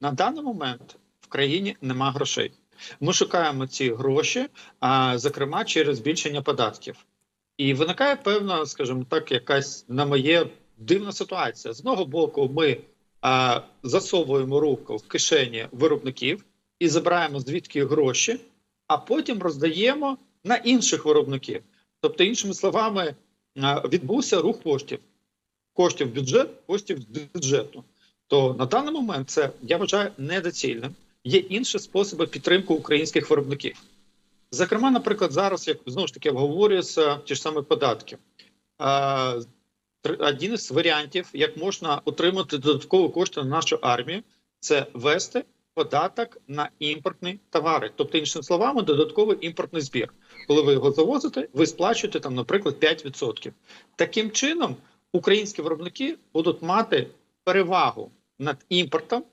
На даний момент в країні нема грошей. Ми шукаємо ці гроші, а, зокрема через збільшення податків. І виникає певна, скажімо так, якась на моє дивна ситуація. З одного боку, ми а, засовуємо руку в кишені виробників і забираємо звідки гроші, а потім роздаємо на інших виробників. Тобто, іншими словами, відбувся рух коштів. Коштів бюджет, коштів з бюджету. То на даний момент це я вважаю недоцільним. Є інші способи підтримки українських виробників. Зокрема, наприклад, зараз, як знову ж таки обговорюються ті ж самі податки. Один із варіантів, як можна отримати додаткові кошти на нашу армію, це ввести податок на імпортні товари. Тобто, іншими словами, додатковий імпортний збір. Коли ви його завозите, ви сплачуєте там, наприклад, 5%. Таким чином, українські виробники будуть мати перевагу над імпортом